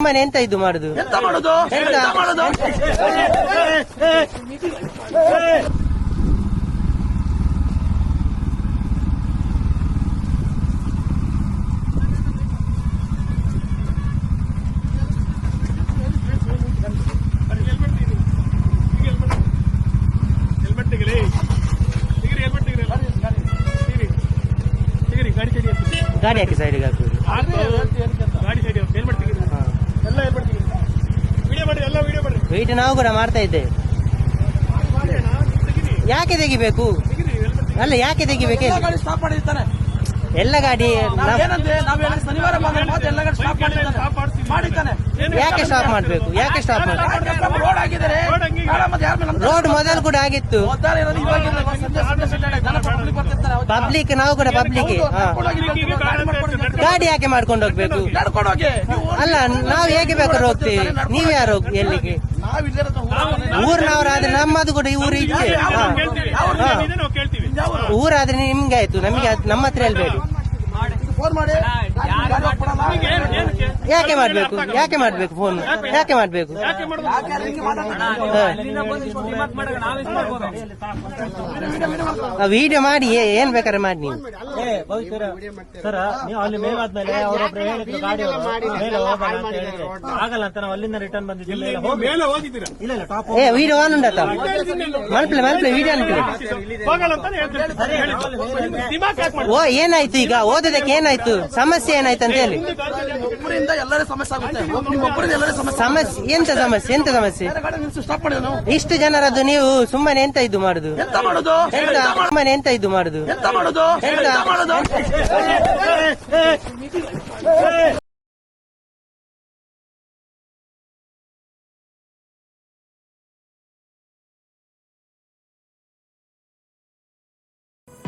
ಮನೆ ಎಂತ ಇದು ಮಾಡುದು? ಎಂತ ಮಾಡುದು? ಎಂತ? ಮಾಡುದು? ಗಾಡಿ ಹಾಕಿ ಸೈಡ್ಗೆ ಹಾಕುದು? ಗಾಡಿ ಸೈಡ್ ಹೆಲ್ಮೆಟ್ ತೆಗಿರಿ ಎಲ್ಲ ಹೆಲ್ಮೆಟ್ ತೆಗಿರಿ ವಿಡಿಯೋ ಮಾಡಿ ಎಲ್ಲ ವಿಡಿಯೋ ಮಾಡಿ ವೆಯ್ಟ್ ನಾವು ಕೂಡ ಮಾಡ್ತಾ ಇದ್ದೇವೆ ಯಾಕೆ ತೆಗಿಬೇಕು? ಅಲ್ಲ ಯಾಕೆ ತೆಗಿಬೇಕು ಎಲ್ಲ? ಗಾಡಿ ಸ್ಟಾಪ್ ಮಾಡಿರ್ತಾನೆ. ಎಲ್ಲ ಗಾಡಿ ನಾವ್ ನಾವ್- ಏನಂದ್ರೆ ನಾವ್ ಹೇಳಿದ್ ಶನಿವಾರ ಬಂದ್ರೆ ಮಾತ್ರ ಎಲ್ಲ ಗಾಡಿ ಸ್ಟಾಪ್ ಮಾಡಿರ್ತಾನೆ. ಮಾಡಿರ್ತಾನೆ. ಯಾಕೆ ಸ್ಟಾಪ್ ಮಾಡ್ಬೇಕು? ಯಾಕೆ ಸ್ಟಾಪ್ ಮಾಡ್ಬೇಕು? stop ರೋಡ್ ಆಗಿದ್ದಾರೆ ರೋಡ್ ಹಂಗೆ ಇದೆ. ಬೇಡ ಮತ್ತೆ ಯಾರ ಮೇಲೆ ರೋಡ್ ಮೊದಲು ಕೂಡ ಆಗಿತ್ತು. ಒದ್ದಾರ ಇರೋದು ಇವಾಗ ಪಬ್ಲಿಕ್ ನಾವು ಕೂಡ ಪಬ್ಲಿಕ್ ಗಾಡಿ ಯಾಕೆ ಮಾಡ್ಕೊಂಡು ಹೋಗ್ಬೇಕು? ಅಲ್ಲ ನಾವು ಹೇಗೆ ಬೇಕಾದ್ರೆ ಹೋಗ್ತೀವಿ. ನೀವ್ ಯಾರು ಹೋಗಿ ಎಲ್ಲಿಗೆ. ಊರ್ನವರಾದ್ರೆ ನಮ್ಮದು ಕೂಡ ಈ ಊರು ಇದೆ ಊರಾದ್ರೆ ನಿಮ್ಗೆ ಆಯ್ತು. ನಮಗೆ ನಮ್ಮ ಹತ್ರ ಹೇಳ್ಬೇಡಿ ಫೋನ್ ಮಾಡಿ ಗಾಡಿ ಹೋಗ್ಬಿಡಲ್ಲ. ಏನು ಏನಕ್ಕೆ ಯಾಕೆ ಮಾಡ್ಬೇಕು? ಯಾಕೆ ಮಾಡ್ಬೇಕು ಫೋನ್ ಯಾಕೆ ಮಾಡ್ಬೇಕು. ವಿಡಿಯೋ ಮಾಡಿ ಏ- ಏನ್ ಬೇಕಾದ್ರೆ ಮಾಡಿ ನೀವು? ಸರ್ ನೀವು ಅಲ್ಲಿ ಮೇಲಾದ್ಮೇಲೆ ಅವರೊಬ್ರು ಹೇಳಿದ್ರು ಗಾಡಿ ಮೇಲೆ ಹೋಗೋಣ ಅಂತ ಹೇಳಿದ್ರೆ. ಆಗಲ್ಲ ಅಂತ ನಾವು ಅಲ್ಲಿಂದ ರಿಟರ್ನ್ ಬಂದಿದ್ದೀವಿ. ಮೇಲೆ ಹೋಗಿ ಹೋಗಿದ್ದೀರಾ? ಇಲ್ಲ ಇಲ್ಲ ಟಾಪ್ ಏ ವಿಡಿಯೋ ಆನ್ ಉಂಡತ್ತ ಮಲ್ಪಲೆ ಮಲ್ಪಲೆ ವಿಡಿಯೋ ಅನ್ಕೊಳ್ಳಿ ಓ ಏನಾಯ್ತು ಈಗ? ಓದೋದಕ್ಕೆ ಏನಾಯ್ತು? ಸಮಸ್ಯೆ ಏನಾಯ್ತು ಅಂತ ಹೇಳಿ. ಎಲ್ಲರೂ ಸಮಸ್ಯೆ ಆಗುತ್ತೆ ಒಬ್ಬ- ನೀವು ಸಮಸ್ಯೆ ಸಮಸ್ಯೆ ಎಂತ ಸಮಸ್ಯೆ ಎಂತ ಸಮಸ್ಯೆ ಬೇರೆ ಗಾಡಿ ನಿಲ್ಸಿ ಸ್ಟಾಪ್ ಮಾಡಿದ್ರು ನಾವು ಇಷ್ಟು ಜನರದ್ದು ನೀವು ಸುಮ್ಮನೆ ಎಂತ ಇದು ಮಾಡುದು ಎಂತ ಮಾಡುದು ಎಂತ ಸುಮ್ಮನೆ ಎಂತ ಇದು ಮಾಡುದು ಎಂತ ಮಾಡುದು ಎಂತ? ಎಂತ ಮಾಡುದು